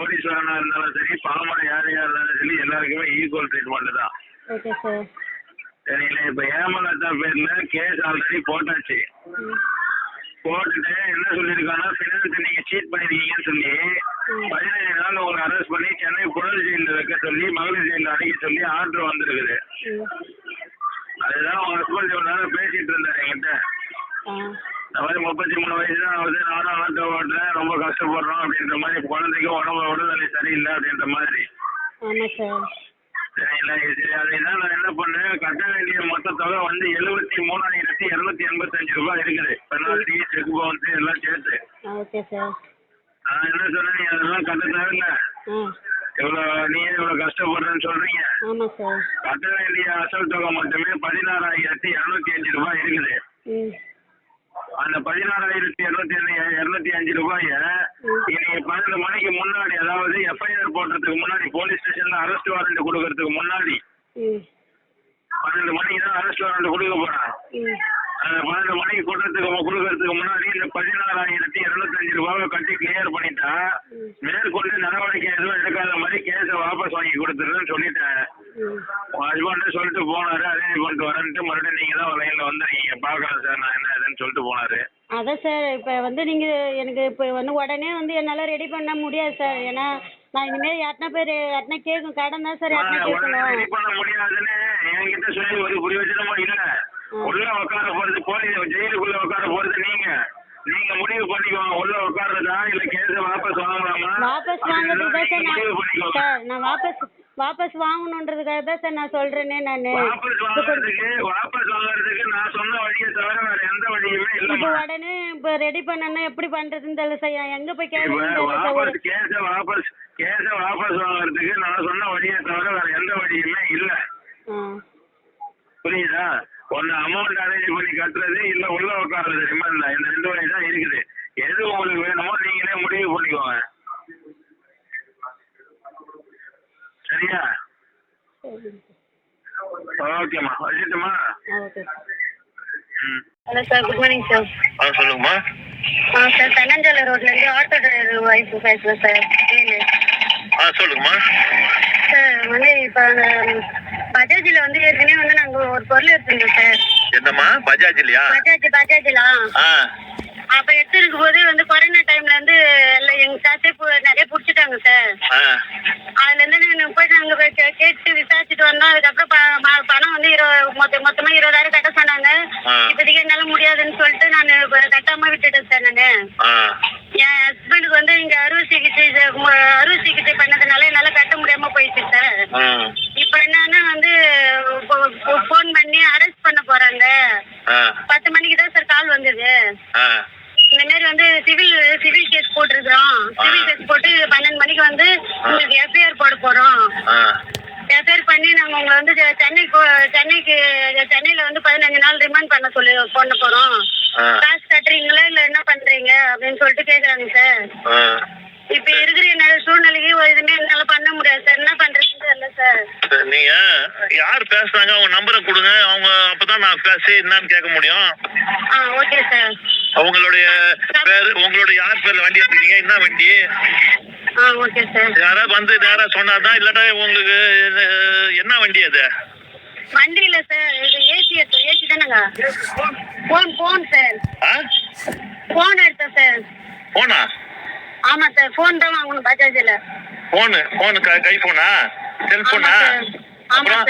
கோடீஸ்வரனா இருந்தாலும் சரி பாமர யாரையா இருந்தாலும் சரி எல்லாருக்குமே ஈக்குவல் ட்ரீட்மெண்ட் தான். ஓகே சார் சரிங்களா? இப்ப ஏமலதா பேர்ல கேஸ் ஆல்ரெடி போட்டாச்சு. போட்டுட்டு என்ன சொல்லியிருக்காங்கன்னா ஃபினான்ஸ் நீங்க சீட் பண்ணிருக்கீங்கன்னு சொல்லி பதினஞ்சு நாள் உங்களை அரெஸ்ட் பண்ணி சென்னை புழல் ஜெயிலில் வைக்க சொல்லி மகளிர் ஜெயிலில் அடைக்க சொல்லி ஆர்டர் வந்திருக்குது. அதுதான் உங்க ஹஸ்பண்ட் பேசிட்டு இருந்தாரு என்கிட்ட. இந்த மாதிரி முப்பத்தி மூணு வயசு தான் ஆகுது நானும் ஆட்டோ ஓட்டுறேன் ரொம்ப கஷ்டப்படுறோம் அப்படின்ற மாதிரி குழந்தைக்கு உடம்பு உடல்நிலை சரியில்லை அப்படின்ற மாதிரி. ஆமாம் சார். சரிங்களா சரி. அதுதான் நான் என்ன பண்ணேன் கட்ட வேண்டிய மொத்த தொகை வந்து எழுபத்தி மூணாயிரத்தி இரநூத்தி எண்பத்தஞ்சு ரூபாய் இருக்குது. பெனால்டி செக் பவுன்ஸ் எல்லாம் சேர்த்து. ஆ ஓகே சார். நான் என்ன சொன்னேன் நீ அதெல்லாம் கட்ட தேவையில்ல. இவ்வளோ நீ இவ்வளோ கஷ்டப்படுறேன்னு சொல்றீங்க. ஆமாம் சார். கட்ட வேண்டிய அசல் தொகை மட்டுமே பதினாறாயிரத்தி இரநூத்தி அஞ்சு ரூபாய் இருக்குது. அந்த பதினாறாயிரத்தி இருநூத்தி இருநூத்தி அஞ்சு ரூபாய இன்னைக்கு பன்னெண்டு மணிக்கு முன்னாடி அதாவது எஃப்ஐஆர் போடுறதுக்கு முன்னாடி போலீஸ் ஸ்டேஷன்ல அரெஸ்ட் வாரண்ட் கொடுக்கறதுக்கு முன்னாடி பன்னெண்டு மணிக்கு தான் அரெஸ்ட் வாரண்ட் கொடுக்க போறான் அந்த பன்னெண்டு மணிக்கு கொடுக்கறதுக்கு கொடுக்கறதுக்கு முன்னாடி இந்த பதினாறாயிரத்தி இருநூத்தஞ்சு ரூபாவை கட்டி கிளியர் பண்ணிட்டா மேற்கொண்டு நடவடிக்கை எதுவும் எடுக்காத மாதிரி கேஸை வாபஸ் வாங்கி கொடுத்துருன்னு சொல்லிட்டேன் ஹஸ்பண்ட் சொல்லிட்டு போனாரு. அரேஞ்ச் பண்ணிட்டு வரேன்ட்டு மறுபடியும் நீங்க தான் லைன்ல வந்துருக்கீங்க. பார்க்கலாம் சார் நான் என்ன ஏதுன்னு சொல்லிட்டு போனாரு. அதான் சார் இப்போ வந்து நீங்கள் எனக்கு இப்போ வந்து உடனே வந்து என்னால் ரெடி பண்ண முடியாது சார். ஏன்னா நான் இனிமேல் யார்ட்னா பேர் யார்ட்னா கேட்கும் கடன் தான் சார் யார்ட்னா உடனே ரெடி கேட்கணும் பண்ண முடியாதுன்னு என்கிட்ட சொல்லி ஒரு பிரயோஜனமும் இல்ல. உள்ள உட்கார போறது போலீஸ் ஜெயிலுக்குள்ள உட்கார போறது நீங்க. நீங்க முடிவு பண்ணிக்கோங்க. உள்ள உட்கார்றதா? இல்ல கேஸ வாபஸ் வாங்கலாமா? வாபஸ் வாங்குறதுக்கு தான் நீங்க சார் நான் வாபஸ் வாபஸ் வாங்கணுன்றதுக்காக தான் சார் நான் சொல்கிறேனே நான். வாபஸ் வாங்குறதுக்கு வாபஸ் வாங்குறதுக்கு நான் சொன்ன வழியை தவிர வேற எந்த வழியுமே இப்போ இல்லம்மா உடனே இப்போ ரெடி பண்ணனா எப்படி பண்ணுறதுன்னு தெரியல சார். நான் எங்கே போய் கேட்கணும்னு தெரியல சார் ஒரு வாபஸ் கேஸ வாபஸ் கேஸ வாபஸ் வாங்குறதுக்கு நான் சொன்ன வழியை தவிர வேற எந்த வழியுமே இல்ல. ஆ. புரியுதா? ஒன்னு அமௌண்ட் அரேஞ்ச் பண்ணி கட்டுறது இல்ல உள்ள உட்கார்றது ரிமாண்ட்ல இந்த ரெண்டு வழி தான் இருக்குது எது உங்களுக்கு வேணுமோ நீங்களே முடிவு பண்ணிக்கோங்க சரியா சரி ஓகேம்மா வச்சுட்டுமா ஆ ஓகே சார் ம் hello sir good morning sir ஆ சொல்லுங்கம்மா. ஆ சார் தன்னஞ்சோலை ரோட்லேருந்து ஆட்டோ டிரைவர் ஒய்ஃப் பேசுகிறேன் சார் வேலு ஆ சொல்லுங்கம்மா. சார் வந்து இப்போ அந்த பஜாஜில் வந்து ஏற்கனவே வந்து நாங்கள் ஒரு பொருள் எடுத்துருந்தோம் சார். என்னம்மா? பஜாஜ் இல்லையா பஜாஜ் பஜாஜில்? ஆ. அப்போ எடுத்துருக்கும் போது வந்து கொரோனா டைமில் வந்து காசே பு- நிறைய பிடிச்சிட்டாங்க சார் ஆ. அதுலேருந்து நாங்கள் போய் கேட்டு விசாரிச்சுட்டு வந்தோம். அதுக்கப்புறம் பணம் வந்து இரு மொத்த மொத்தமாக இருபதாயிரம் கட்ட சொன்னாங்க. இப்போதைக்கு என்னால் முடியாதுன்னு சொல்லிட்டு நான் கட்டாமல் விட்டுட்டேன் சார் நான். என் ஹஸ்பண்டுக்கு வந்து இங்க அறுவை சிகிச்சை அறுவை சிகிச்சை பண்ணதுனால என்னால கட்ட முடியாம போயிடுச்சு சார் இப்ப என்னன்னா வந்து ஃபோன் பண்ணி அரெஸ்ட் பண்ண போறாங்க. பத்து மணிக்கு தான் சார் கால் வந்தது ஆ இந்த மாதிரி வந்து சிவில் சிவில் போட்டிருக்கிறோம் சிவில் கேஸ் போட்டு பன்னெண்டு மணிக்கு வந்து உங்களுக்கு எஃப்ஐஆர் போட போறோம். எஃப்ஐஆர் பண்ணி நாங்க உங்களை வந்து செ- சென்னை போ- சென்னைக்கு சென்னையில வந்து பதினஞ்சு நாள் ரிமாண்ட் பண்ண சொல்லி பண்ண போறோம். காசு கட்டுறீங்களா இல்ல என்ன பண்றீங்க அப்படின்னு சொல்லிட்டு கேக்குறாங்க சார். இப்ப இருக்கிற சூழ்நிலைக்கு இதுமே என்னால பண்ண முடியாது சார் என்ன பண்றதுன்னு தெரியல சார் சரி, நீங்க யார் பேசுனாங்க அவங்க நம்பரை கொடுங்க. அவங்க அப்பதான் நான் பேசி என்னன்னு கேட்க முடியும். ஓகே சார் அவங்களுடைய பேர் உங்களுடைய யார் பேர்ல வண்டி எடுத்துக்கீங்க என்ன வண்டி? யாராவது வந்து நேரா சொன்னாதான் இல்லாட்டா உங்களுக்கு என்ன வண்டி அது? வண்டி இல்ல சார் இது ஏசி ஏசி தானேங்க? போன் போன் சார் போன் எடுத்தேன் சார் போனா? ஆமா சார் போன் தான் வாங்கணும். பஜாஜ்ல. போனு போனு கை போனா செல்போனா அப்புறம்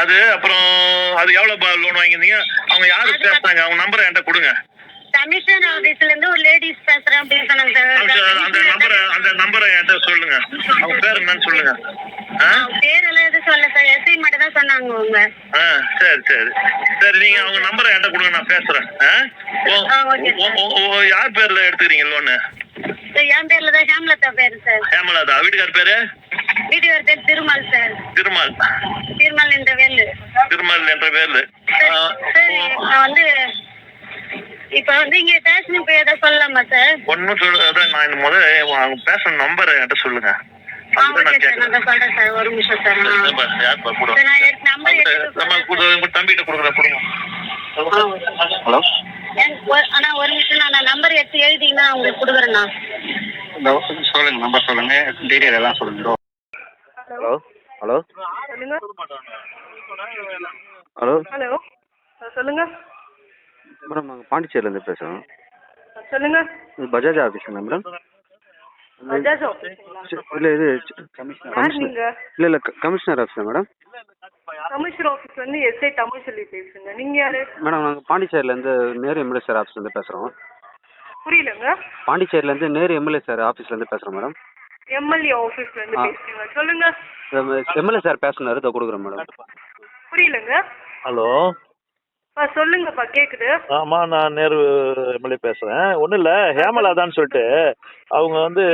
அது அப்புறம் அது எவ்வளவு லோன் வாங்கியிருந்தீங்க? அவங்க யாரு பேசுனாங்க? அவங்க நம்பரை என்கிட்ட கொடுங்க. கமிஷன் ஆபீஸ்ல இருந்து ஒரு லேடிஸ் பேசுறேன் அப்படின்னு சொன்னாங்க சார் அந்த நம்பரை அந்த நம்பரை என்கிட்ட சொல்லுங்க. அவங்க பேர் என்னன்னு சொல்லுங்க. பேரெல்லாம் எதுவும் சொல்ல சார் எஸ்ஐ மட்டும் தான் சொன்னாங்க அவங்க. ஆ சரி சரி. சரி நீங்க அவங்க நம்பரை என்கிட்ட கொடுங்க நான் பேசுறேன். யார் பேர்ல எடுத்துக்கிறீங்க லோனு என் பேர்ல தான் ஹேம்லதா பேரு சார். ஹேமலாதா வீட்டுக்கார் பேரு? வீட்டுக்கார பேர் திருமால் சார். திருமால். திருமால் என்ற வேலு. திருமால் என்ற சரி நான் வந்து இப்ப வந்து இங்க ஸ்டேஷனுக்கு போய் ஏதாவது சொல்லலாமா சார்? ஒன்னும் சொல்லு அதான் நான் முதல்ல பேசுற நம்பரை என்கிட்ட சொல்லுங்க. ஒரு நிமிஷம் சார். நம்ம தம்பிகிட்ட கொடுக்குறேன் கொடுங்க. ஹலோ? அண்ணா ஒரு நிமிஷம் நான் நம்பர் எடுத்து எழுதிங்கன்னா உங்களுக்கு கொடுக்குறேண்ணா இந்த சொல்லுங்க நம்பர் சொல்லுங்க. டீட்டெயில் எல்லாம் சொல்லுங்க. ஹலோ ஹலோ சொல்லுங்க. ஹலோ ஹலோ சொல்லுங்க. மேடம் நாங்கள் பாண்டிச்சேரியிலேருந்து பேசுகிறோம் சொல்லுங்க. இது பஜாஜ் ஆஃபீஸுங்களா மேடம் இல்லை இது நீங்க? இல்லை இல்லை கமிஷனர் ஆஃபீஸா மேடம் கமிஷனர் ஆஃபீஸ் வந்து எஸ்ஐ தமிழ் சொல்லி பேசுங்க. நீங்க யாரு? மேடம் நாங்கள் பாண்டிச்சேரியிலேருந்து நேரு எம்எல்ஏ சார் ஆஃபீஸ்லேருந்து பேசுகிறோம் புரியலங்க. பாண்டிச்சேரியிலேருந்து நேரு எம்எல்ஏ சார் ஆஃபீஸ்லேருந்து பேசுகிறோம் மேடம் எம்எல்ஏ ஆஃபீஸ்ல இருந்து ஆ. பேசுறீங்க சொல்லுங்க. எம்எல்ஏ சார் பேசினாரு இதை கொடுக்குறேன் மேடம் புரியலங்க. ஹலோ சொல்லுங்கப்பா கேக்குது. ஆமா நான் நேரு எம்எல்ஏ பேசுறேன். ஒன்றும் இல்லை ஹேமலாதான்னு சொல்லிட்டு அவங்க வந்து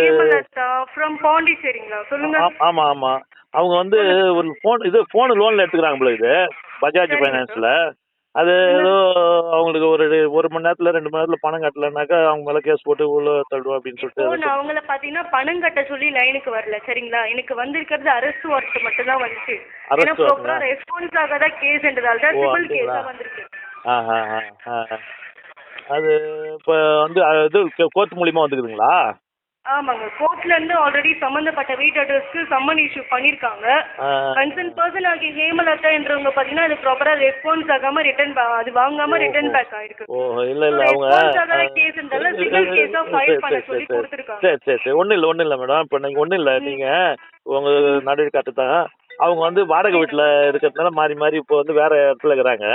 ஃப்ரம் பாண்டிச்சேரிங்களா? சொல்லுங்க. ஆமா ஆமா. அவங்க வந்து ஒரு ஃபோன் இது ஃபோன் லோன்ல எடுத்துக்கிறாங்க போல இது பஜாஜ். ஃபைனான்ஸ்ல அது ஏதோ அவங்களுக்கு ஒரு ஒரு மணி நேரத்துல ரெண்டு மணி நேரத்துல பணம் கட்டலைனாக்கா அவங்க மேல கேஸ் போட்டு உள்ள தள்ளுவோம் அப்படின்னு சொல்லிட்டு அவங்கள பாத்தீங்கன்னா பணம் கட்ட சொல்லி லைனுக்கு வரல சரிங்களா? எனக்கு வந்திருக்கிறது அரெஸ்ட் வாரண்ட் மட்டும் தான் வந்துச்சு. ஏன்னா ப்ராப்பரா? ரெஸ்பான்ஸ் ஆகாத கேஸ்ன்றதால தான் சிவில் கேஸா? வந்திருக்கு. ஆ ஆ ஆ. அது இப்போ வந்து அது இது கோர்ட் மூலியமா வந்துக்குதுங்களா? ஆமாங்க. கோர்ட்ல இருந்து ஆல்ரெடி சம்பந்தப்பட்ட வீட்டு அட்ரஸ்க்கு சம்மன் இஷ்யூ பண்ணிருக்காங்க. கன்சர்ன் பர்சன் ஆகிய ஹேமலதா என்றவங்க பாத்தீங்கன்னா அது ப்ராப்பரா ரெஸ்பான்ஸ் ஆகாம ரிட்டர்ன் அது வாங்காம ரிட்டர்ன் பேக் ஆயிருக்கு. ஓ இல்ல இல்ல அவங்க civil case ஆ file பண்ண சொல்லி கொடுத்திருக்காங்க. சரி சரி சரி. ஒன்றும் இல்லை ஒன்றும் இல்லை மேடம் இப்போ நீங்கள் ஒன்றும் இல்லை. நீங்கள் உங்க நடுவில் கட்டு தான் அவங்க வந்து வாடகை வீட்டில் இருக்கிறதுனால மாறி மாறி இப்போ வந்து வேற இடத்துல இருக்கிறாங்க.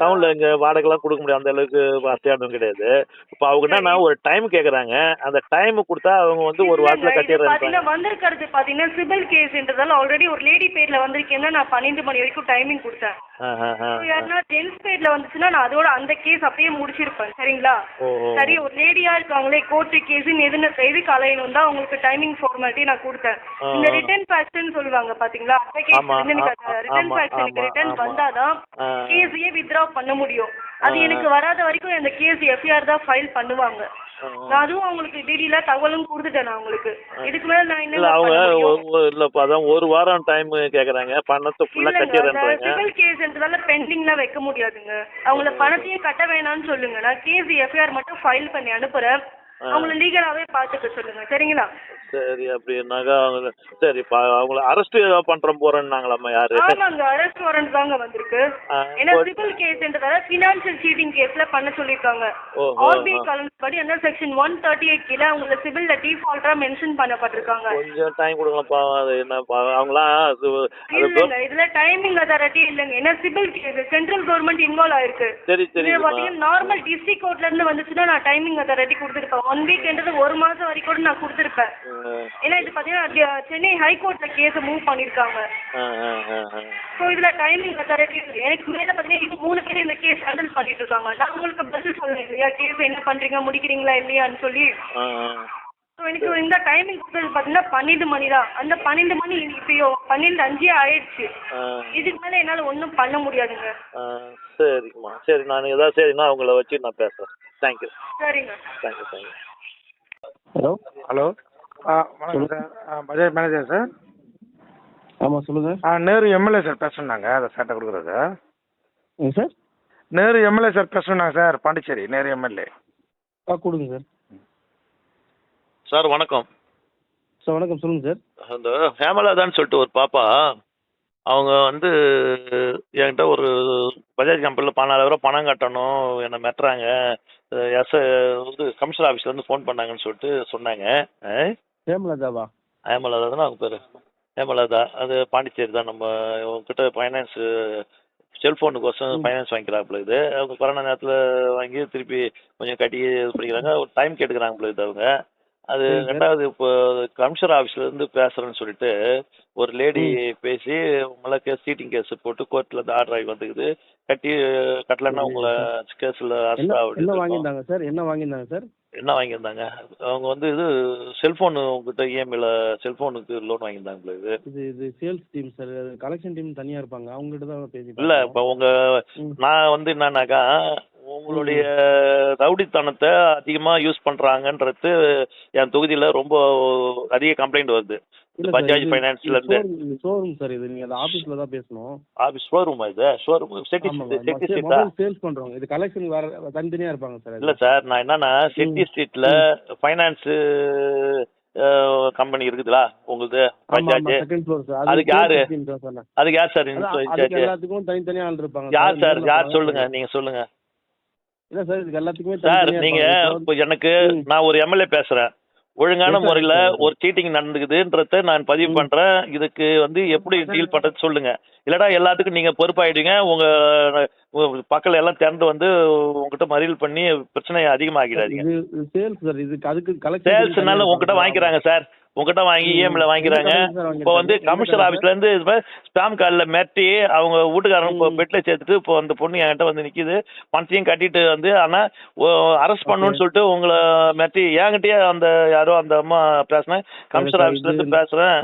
டவுன்ல இங்க வாடகைலாம் கொடுக்க முடியாது. அந்த அளவுக்கு வசதியானதும் கிடையாது. இப்போ அவங்க என்னன்னா ஒரு டைம் கேக்குறாங்க. அந்த டைம் கொடுத்தா அவங்க வந்து ஒரு வாரத்துல கட்டிடுறாங்க வந்திருக்கிறது பாத்தீங்கன்னா சிவில் கேஸ்ன்றதால ஆல்ரெடி ஒரு லேடி பேர்ல வந்திருக்கேன்னா நான் பன்னெண்டு மணி வரைக்கும் டைமிங் கொடுத்தேன். யாருன்னா ஜென்ஸ் பேர்ல வந்துச்சுன்னா நான் அதோட அந்த கேஸ் அப்படியே முடிச்சிருப்பேன். சரிங்களா? சரி ஒரு லேடியா இருக்காங்களே கோர்ட்டு கேஸ்ன்னு எதுன்னு எதுக்கு அலையணும் தான் உங்களுக்கு டைமிங் ஃபார்மாலிட்டி நான் கொடுத்தேன். இந்த ரிட்டர்ன் ஃபேக்ட்னு சொல்லுவாங்க பாத்தீங்களா? எனக்கு ஆ, ரிட்டர்ன் எனக்கு ஆமா, ரிட்டர்ன். வந்தாதான். கேஸையே வித்ரா பண்ண முடியும். அது. எனக்கு வராத வரைக்கும் அந்த கேஸ் எஃப்ஐஆர் தான் ஃபைல் பண்ணுவாங்க. நான் அதுவும் அவங்களுக்கு டீடெயிலா தகவலும் கொடுத்துட்டேன் நான் உங்களுக்கு இதுக்கு மேல நான் என்ன அவங்க இல்லப்பா அதான் ஒரு வாரம் டைம் கேக்குறாங்க. பணத்தை ஃபுல்லா கட்டிடுறேன்றாங்க சிவில் கேஸ்ன்றதால பெண்டிங்லாம் வைக்க முடியாதுங்க. அவங்கள பணத்தையும் கட்ட வேணாம்னு சொல்லுங்க. நான் கேஸ் எஃப்ஐஆர் மட்டும் ஃபைல் பண்ணி அனுப்புறேன். அவங்கள லீகலாவே பாத்துக்க சொல்லுங்க சரிங்களா? சரி அப்படின்னாக்கா அவங்க சரி அவங்கள அரெஸ்ட் ஏதாவது பண்றோம் போறேன்னாங்களாம்மா யாரு? ஆமாங்க அரெஸ்ட் வாரண்ட் தாங்க வந்திருக்கு. ஏன்னா சிவில் கேஸ்ன்றதால ஃபினான்ஷியல் சீட்டிங் கேஸ்ல பண்ண சொல்லிருக்காங்க. ஆர்பிஐ. கலந்து படி என்ன செக்ஷன் ஒன் தேர்ட்டி எயிட் கீழே அவங்கள சிவில்ல டிஃபால்ட்டா மென்ஷன் பண்ணப்பட்டிருக்காங்க. கொஞ்சம் டைம் கொடுங்களப்பா அது என்ன அவங்களாம் அது இல்லங்க இதுல டைமிங் அதாரிட்டி இல்லங்க. ஏன்னா civil case central government involve ஆயிருக்கு. சரி சரி பாத்தீங்கன்னா நார்மல் டிஸ்ட்ரிக்ட் கோர்ட்ல இருந்து வந்துச்சுன்னா நான் டைமிங் அதாரிட்டி கொடுத்துருப்பேன் ஒன் வீக்ன்றது ஒரு மாசம் வரைக்கும் கூட நான் கொடுத்துருப்பேன். ஏன்னா இது பாத்தீங்கன்னா சென்னை ஹைகோர்ட்ல கேஸ் மூவ் பண்ணிருக்காங்க. ஸோ இதுல டைமிங் அதாரிட்டி எனக்கு மேல பாத்தீங்கன்னா இது மூணு பேர் இந்த கேஸ் ஹேண்டில் பண்ணிட்டு இருக்காங்க. நான் உங்களுக்கு பதில் சொல்றேன். இல்லையா கேஸ் என்ன பண்றீங்க? முடிக்கிறீங்களா இல்லையான்னு சொல்லி. ஸோ எனக்கு இந்த டைமிங் கொடுத்தது பாத்தீங்கன்னா பன்னெண்டு மணி தான். அந்த பன்னெண்டு மணி இப்போ பன்னெண்டு அஞ்சே ஆயிடுச்சு. இதுக்கு மேல என்னால ஒன்றும் பண்ண முடியாதுங்க. சரிங்கம்மா சரி நான் ஏதாவது சரின்னா அவங்கள வச்சு நான் பேசுறேன். தேங்க்யூ சரிங்க. Thank you thank you hello hello ஆ வணக்கம் சார். ஆ பஜாஜ் மேனேஜர் சார்? ஆமாம் சொல்லுங்கள் ஆ நேரு எம்எல்ஏ சார் பேசணுன்னாங்க அதை சார்ட்ட கொடுக்குறது? ம் சார்? நேரு எம்எல்ஏ சார் பேசணுன்னாங்க சார் பாண்டிச்சேரி நேரு எம்எல்ஏ. ஆ கொடுங்க சார். சார் வணக்கம். சார் வணக்கம் சொல்லுங்கள் சார். அந்த ஹேமலாதான்னு சொல்லிட்டு ஒரு பாப்பா அவங்க வந்து என்கிட்ட ஒரு பஜாஜ் கம்பெனியில் பதினாலாயிரம் ரூபாய் பணம் கட்டணும் என்னை மெட்டுறாங்க எஸ் இது கமிஷனர் ஆஃபீஸ்லேருந்து ஃபோன் பண்ணாங்கன்னு சொல்லிட்டு சொன்னாங்க? ஹேமலதாவா? ஹேமலதா தானே அவங்க பேர்? ஹேமலதா. அது பாண்டிச்சேரி தான். நம்ம உங்ககிட்ட ஃபைனான்ஸு செல்ஃபோனுக்கோசம். ஃபைனான்ஸ் வாங்கிக்கிறாப்புல இது. அவங்க கொரோனா நேரத்தில் வாங்கி திருப்பி கொஞ்சம் கட்டி இது பண்ணிக்கிறாங்க. ஒரு டைம் கேட்டுக்கிறாங்க போல இது அவங்க. அது. ரெண்டாவது இப்போ கமிஷனர் ஆஃபீஸ்ல இருந்து பேசுறேன்னு சொல்லிட்டு ஒரு லேடி பேசி உங்களை கேஸ் சீட்டிங் கேஸ் போட்டு கோர்ட்ல இருந்து ஆர்டர் ஆகி வந்துக்குது. கட்டி கட்டலன்னா உங்களை கேஸ்ல என்ன வாங்கியிருந்தாங்க சார்? என்ன வாங்கியிருந்தாங்க சார்? என்ன வாங்கியிருந்தாங்க? அவங்க வந்து இது செல்போன் உங்ககிட்ட இஎம்ஐல செல்போனுக்கு லோன் வாங்கியிருந்தாங்க இது. இது இது sales team sir. Collection team தனியாக இருப்பாங்க. அவங்ககிட்ட தான் பேசி இல்ல இப்போ உங்க. நான் வந்து என்னன்னாக்கா உங்களுடைய ரவுடித்தனத்தை அதிகமா யூஸ் பண்றாங்கன்றது என் தொகுதியில ரொம்ப அதிக கம்ப்ளைண்ட் வருது. பஜாஜ் ஃபைனான்ஸ்ல இருந்து. ஷோரூம் சார் இது நீங்க அந்த ஆபீஸ்ல தான் பேசணும். ஆபீஸ் ஷோரூம் இது? ஷோரூம் செட்டி செட்டி ஸ்ட்ரீட்டா மொபைல் சேல்ஸ் பண்றவங்க. இது கலெக்ஷன் வேற தனித்தனியா இருப்பாங்க சார் இல்ல சார் நான் என்னன்னா செட்டி ஸ்ட்ரீட்ல ஃபைனான்ஸ் கம்பெனி இருக்குதுல? Floor sir. அதுக்கு யாரு? அதுக்கு யார் சார் இன்சார்ஜ்? எல்லாத்துக்கும் தனித்தனியா ஆள் இருப்பாங்க யார் சார் யார். சொல்லுங்க? நீங்க சொல்லுங்க. இல்ல சார் இதுக்கு எல்லாத்துக்குமே சார் நீங்க. இப்போ எனக்கு. நான் ஒரு எம்எல்ஏ பேசுறேன் ஒழுங்கான. முறையில. ஒரு சீட்டிங் நடந்துக்குதுன்றத நான் பதிவு. பண்றேன் இதுக்கு வந்து எப்படி டீல் பண்றது சொல்லுங்க இல்லடா எல்லாத்துக்கும் நீங்க பொறுப்பாயிடுங்க உங்க பக்கத்துல எல்லாம் திறந்து வந்து உங்ககிட்ட மறியல் பண்ணி பிரச்சனையை அதிகமாக்கிடாதீங்க இது சேல்ஸ் சார் இதுக்கு அதுக்கு சேல்ஸ்னால உங்ககிட்ட வாங்கிக்கிறாங்க சார் உங்ககிட்ட வாங்கி ம். இஎம்ல வாங்கிக்கிறாங்க இப்போ வந்து? கமிஷனர் ஆபீஸ்ல இருந்து ஸ்டாம் கார்டில் மிரட்டி அவங்க ம். பெட்ல சேர்த்துட்டு இப்போ அந்த பொண்ணு என்கிட்ட வந்து நிக்குது. பணத்தையும் கட்டிட்டு வந்து ஆனா அரெஸ்ட் பண்ணணும்னு சொல்லிட்டு உங்களை மிரட்டி என்கிட்டயே அந்த யாரோ அந்த அம்மா பேசுனேன். கமிஷனர் சார், ஆபீஸ்ல இருந்து பேசுறேன்.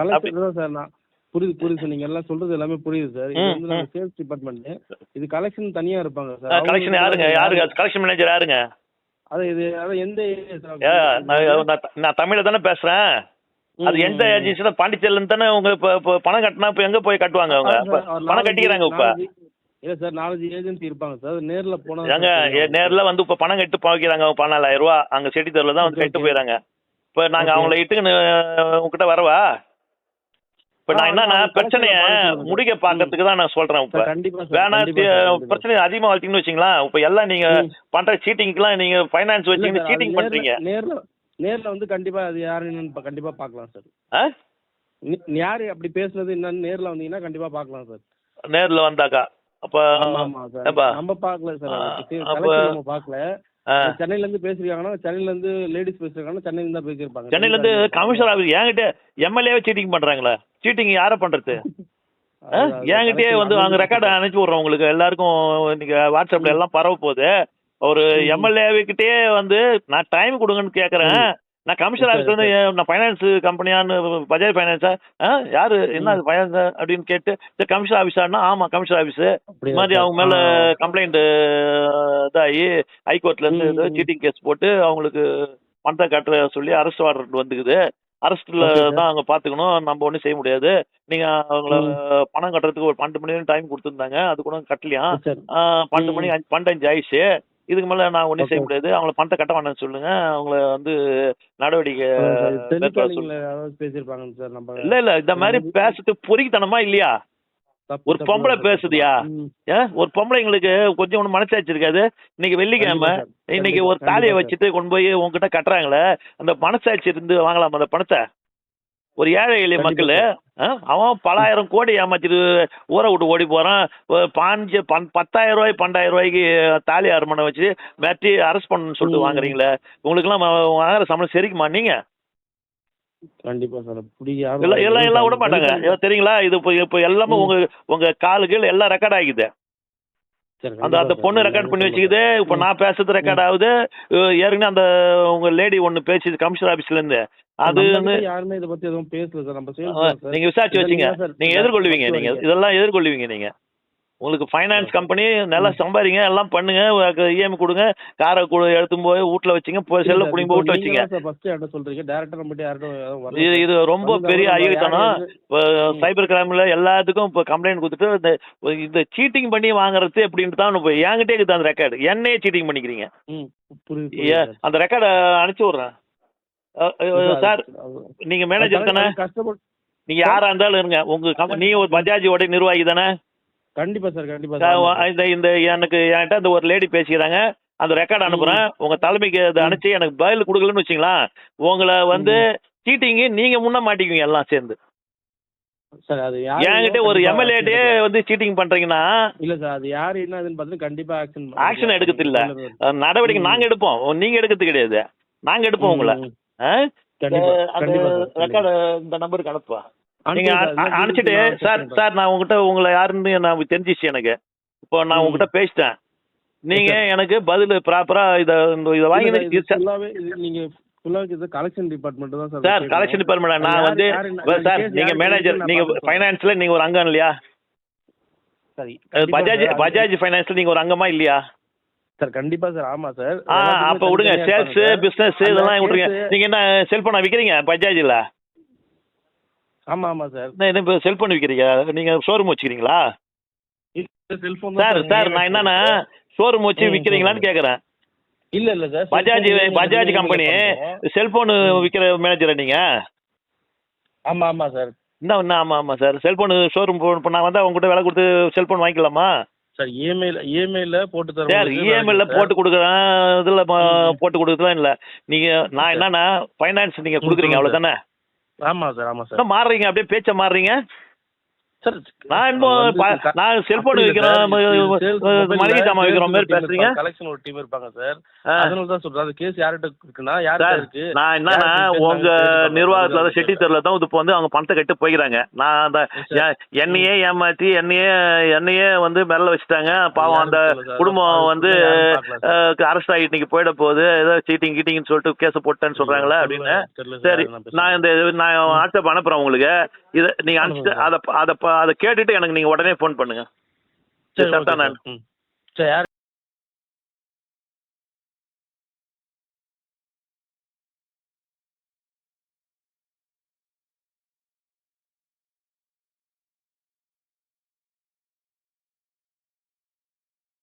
புரியுது புரியுது சார். நீங்க எல்லாம் சொல்றது எல்லாமே புரியுது சார். இது வந்து நம்ம. Sales department. இது கலெக்ஷன் தனியா இருப்பாங்க சார். கலெக்ஷன் யாருங்க? யாருங்க? கலெக்ஷன் மேனேஜர் யாருங்க? அது இது அது எந்த நான் தமிழ்ல தானே பேசுறேன். அது எந்த. ஏஜென்சினா பாண்டிச்சேரில இருந்து தானே உங்க இப்போ பணம் கட்டினா இப்போ எங்க போய் கட்டுவாங்க அவங்க பணம் கட்டிக்கிறாங்க இப்ப இல்ல சார் நாலஞ்சு ஏஜென்சி இருப்பாங்க சார் நேர்ல போனா ஏங்க நேர்ல வந்து இப்ப பணம் கட்டு பாவிக்கிறாங்க பதினாலாயிரம் ரூபா அங்க தெருல தான் வந்து கட்டு. போயிடறாங்க இப்ப நாங்க. அவங்கள இட்டுக்குன்னு உங்ககிட்ட வரவா இப்ப நான் என்னன்னா பிரச்சனைய முடிக்க பாக்கிறதுக்கு தான் நான் சொல்றேன் இப்ப வேணா. பிரச்சனை அதிகமா வளர்த்தீங்கன்னு வச்சுங்களேன் இப்ப எல்லாம் நீங்க. பண்ற சீட்டிங்க்குலாம் நீங்க ஃபைனான்ஸ் இல்ல வச்சீங்க சார், அது சீட்டிங் நேர்ல- பண்றீங்க நேர்ல வந்து கண்டிப்பா அது யாருன்னு இப்ப கண்டிப்பா பார்க்கலாம் சார் யாரு அப்படி பேசுனது என்னன்னு நேர்ல வந்தீங்கன்னா கண்டிப்பா பார்க்கலாம் சார் நேர்ல வந்தாக்கா? அப்ப? நம்ம பார்க்கல சார் நம்ம பார்க்கல. சென்னையில இருந்து பேசிருக்காங்கன்னா சென்னையில இருந்து லேடிஸ் பேசிருக்காங்கன்னா சென்னையில இருந்து தான் பேசியிருப்பாங்க. சென்னையில இருந்து கமிஷனர் ஆஃபீஸ் என்கிட்ட எம்எல்ஏவே சீட்டிங் பண்றாங்களா. சீட்டிங் யாரை பண்றது? என்கிட்டயே வந்து அவங்க ரெக்கார்டு அனுப்பிச்சு விட்றோம் உங்களுக்கு. எல்லாருக்கும் நீங்க வாட்ஸ்அப்ல எல்லாம் பரவ போகுது. ஒரு ம். எம்எல்ஏ கிட்டயே வந்து நான் டைம் கொடுங்கன்னு கேக்குறேன். நான் கமிஷனர் சரி, ஆஃபீஸ் வந்து நான் ஃபைனான்ஸ் கம்பெனியான்னு பஜாஜ் ஃபைனான்ஸா யாரு? என்ன ஃபைனான்ஸ் அப்படின்னு கேட்டு சரி கமிஷனர் ஆஃபீஸானா ஆமா கமிஷனர் ஆஃபீஸ் இது மாதிரி? அவங்க மேல. கம்ப்ளைண்ட் இதாகி ஹைகோர்ட்ல இருந்து. சீட்டிங் கேஸ் போட்டு அவங்களுக்கு பணத்தை கட்ட சொல்லி அரெஸ்ட் வாரண்ட் வந்துக்குது. அரெஸ்ட்ல. தான் அவங்க பாத்துக்கணும். நம்ம ஒண்ணும் செய்ய முடியாது. நீங்க அவங்கள. பணம் கட்டுறதுக்கு ஒரு பன்னெண்டு மணி டைம் கொடுத்துருந்தாங்க. அது கூட கட்டலையா? சரி பன்னெண்டு. மணி அஞ்சு பன்னெண்டு அஞ்சு ஆயிடுச்சு. இதுக்கு மேல நான் ஒண்ணும் செய்ய. முடியாது அவங்கள பணத்தை கட்ட வேண்டாம்னு சொல்லுங்க. அவங்கள வந்து நடவடிக்கை பேசியிருப்பாங்க சார். நம்ம இல்ல இல்ல. இந்த மாதிரி பேசுறது பொறிக்கித்தனமா இல்லையா? ஒரு பொம்பளை. பேசுதியா? ஒரு பொம்பளைங்களுக்கு கொஞ்சம் ஒன்று மனசாட்சி இருக்காது இன்னைக்கு வெள்ளிக்கிழமை. இன்னைக்கு ஒரு தாலியை வச்சுட்டு கொண்டு போய் உங்ககிட்ட கட்டுறாங்களே அந்த மனசாட்சி இருந்து வாங்கலாம் அந்த பணத்தை? ஒரு ஏழை எளிய மக்கள். அவன் பலாயிரம் கோடி ஏமாத்திட்டு ஊரை விட்டு ஓடி போறான் பாஞ்சு பன் பத்தாயிரம் ரூபாய் பன்னெண்டாயிரம் ரூபாய்க்கு தாலி அருமனை வச்சு மிரட்டி அரெஸ்ட் பண்ணணும்னு சொல்லிட்டு. வாங்குறீங்களே உங்களுக்குலாம் வாங்குற சம்பளம் சரிக்குமா நீங்க கண்டிப்பா சார் அப்படி எல்லாம் எல்லாம் விட மாட்டாங்க தெரியுங்களா இது இப்போ இப்போ எல்லாமே. உங்க உங்க காலுகள் எல்லாம் ரெக்கார்ட் ஆகிக்குது அந்த அந்த. பொண்ணு ரெக்கார்ட் பண்ணி வச்சுக்குது இப்போ. நான் பேசுறது ரெக்கார்ட் ஆகுது. ஏற்கனவே அந்த உங்க லேடி ஒன்னு பேசுது கமிஷனர் ஆபீஸ்ல இருந்து. அது வந்து யாருமே இதை பத்தி எதுவும் பேசல சார். நம்ம நீங்க விசாரிச்சு வச்சுங்க. நீங்க எதிர்கொள்வீங்க நீங்க. இதெல்லாம் எதிர்கொள்வீங்க நீங்க. உங்களுக்கு ஃபைனான்ஸ் கம்பெனி நல்லா சம்பாதிங்க எல்லாம் பண்ணுங்க இஎம் கொடுங்க காரை கொடு எடுத்துன்னு போய் வீட்ல வச்சுங்க போய் செல்ல புடிங்க போய் வீட்ல வச்சுங்க. சொல்றீங்க? டைரக்டா நம்ம யார்ட்ட வரல இது இது ரொம்ப பெரிய யாரு இப்போ. சைபர் கிரைம்ல எல்லாத்துக்கும் இப்போ கம்ப்ளைண்ட் கொடுத்துட்டு இந்த இந்த சீட்டிங் பண்ணி வாங்குறது எப்படின்ட்டு தான் இப்போ என்கிட்டே இருக்குது அந்த ரெக்கார்டு என்னையே சீட்டிங் பண்ணிக்கிறீங்க. அந்த ரெக்கார்டை அனுப்பிச்சு விட்றேன். சார் நீங்க மேனேஜர் தானே? நீங்க யாரா இருந்தாலும் இருங்க. உங்க நீ ஒரு பஜாஜோட நிர்வாகி தானே? கண்டிப்பா சார் கண்டிப்பா சார், இந்த இந்த எனக்கு என்கிட்ட இந்த ஒரு லேடி பேசிக்கிறாங்க. அந்த ரெக்கார்டு அனுப்புறேன். உங்க தலைமைக்கு அதை. அனுப்பிச்சு எனக்கு பதில் கொடுக்கலன்னு வச்சுங்களா உங்களை வந்து சீட்டிங்கு நீங்க முன்ன மாட்டிக்குவீங்க எல்லாம் சேர்ந்து. என்கிட்ட ஒரு எம்எல்ஏட்டே வந்து சீட்டிங் பண்றீங்கன்னா இல்ல சார் அது யாரு என்ன அதுன்னு பார்த்து கண்டிப்பா ஆக்ஷன் ஆக்ஷன் எடுக்கிறது இல்ல. நடவடிக்கை. நாங்க எடுப்போம். நீங்க எடுக்கிறது கிடையாது. நாங்க எடுப்போம் உங்களை. அந்த. ரெக்கார்டு இந்த நம்பருக்கு அனுப்புவா. நீங்க அனுப்பிச்சிட்டு சார். சார் நான் உங்ககிட்ட உங்களை யாருன்னு நான் தெரிஞ்சிச்சு எனக்கு. இப்போ நான். உங்ககிட்ட பேசிட்டேன். நீங்க. எனக்கு பதில் ப்ராப்பரா இத இத வாங்கி நீங்க கலெக்ஷன் டிபார்ட்மெண்ட் தான் சார் சார் கலெக்ஷன் டிபார்ட்மெண்ட் நான் வந்து சார் நீங்க மேனேஜர் நீங்க ஃபைனான்ஸ்ல நீங்க ஒரு அங்கம் இல்லையா? சரி பஜாஜ் பஜாஜ் ஃபைனான்ஸ்ல நீங்க ஒரு அங்கமா இல்லையா? சார் கண்டிப்பா சார் ஆமா சார். ஆ அப்போ விடுங்க. சேல்ஸு அந்த இதெல்லாம் விட்ருங்க case- நீங்கள் என்ன செல்ஃபோனை விற்கிறீங்க பஜாஜில்? ஆமா ஆமா சார். என்ன இப்போ செல்ஃபோன் விற்கிறீங்க நீங்கள் ஷோரூம் வச்சுக்கிறீங்களா? செல்போன் சார் சார் நான் என்னன்னா ஷோரூம் வச்சு விற்கிறீங்களான்னு கேட்குறேன் இல்ல இல்ல சார். பஜாஜ் நீங்க பஜாஜ் நீங்க கம்பெனி. செல்ஃபோனு விற்கிற மேனேஜரா நீங்கள் ஆமா ஆமா சார். என்ன என்ன ஆமாம் ஆமாம் சார். செல்ஃபோனு ஷோரூம் இப்போ நான் வந்து அவங்ககிட்ட விலை கொடுத்து செல்ஃபோன் வாங்கிக்கலாமா? சார் இஎம்ஐல இஎம்ஐல போட்டு தர சார் இஎம்ஐல போட்டு கொடுக்குறேன். இதில் போட்டு கொடுக்குறதுலாம் இல்லை. நீங்கள் நான் என்னன்னா ஃபைனான்ஸ் நீங்கள் கொடுக்குறீங்க அவ்வளோ ஆமா சார் ஆமா சார். மாறுறீங்க? அப்படியே பேச்ச மாறுறீங்க? சார் நான் இன்னும் ப- நான் செல்போன் விற்கிறோம் மளிகை ஜாமான் விற்கிற மாதிரி பேசுறீங்க? கலெக்ஷன் ஒரு டீம் இருப்பாங்க சார். அதனால தான் சொல்றேன். அந்த கேஸ் யார்கிட்ட இருக்குன்னா சார் இருக்கு? நான் என்னன்னா யார் உங்க நிர்வாகத்துல பேசுறாங்க. செட்டி தெருல தான் இப்போ வந்து அவங்க பணத்தை கட்டு போய்க்கிறாங்க நான் அந்த என்னையே ஏமாத்தி என்னையே என்னையே வந்து மெல்ல வச்சுட்டாங்க. பாவம் அந்த. குடும்பம் வந்து அரெஸ்ட் ஆகி இன்னைக்கு போயிட போகுது. ஏதோ சீட்டிங் கீட்டிங்னு சொல்லிட்டு கேஸ் போட்டேன்னு சொல்றாங்களே அப்படின்னு. சார், நான் இந்த நான் வாட்ஸ்அப் அனுப்புறேன் உங்களுக்கு. இதை நீங்க அனுப்பிச்சிட்டு அதை அதை அதை கேட்டுட்டு எனக்கு நீங்க உடனே ஃபோன் பண்ணுங்க சரி நான் சார். ம். சரி யார்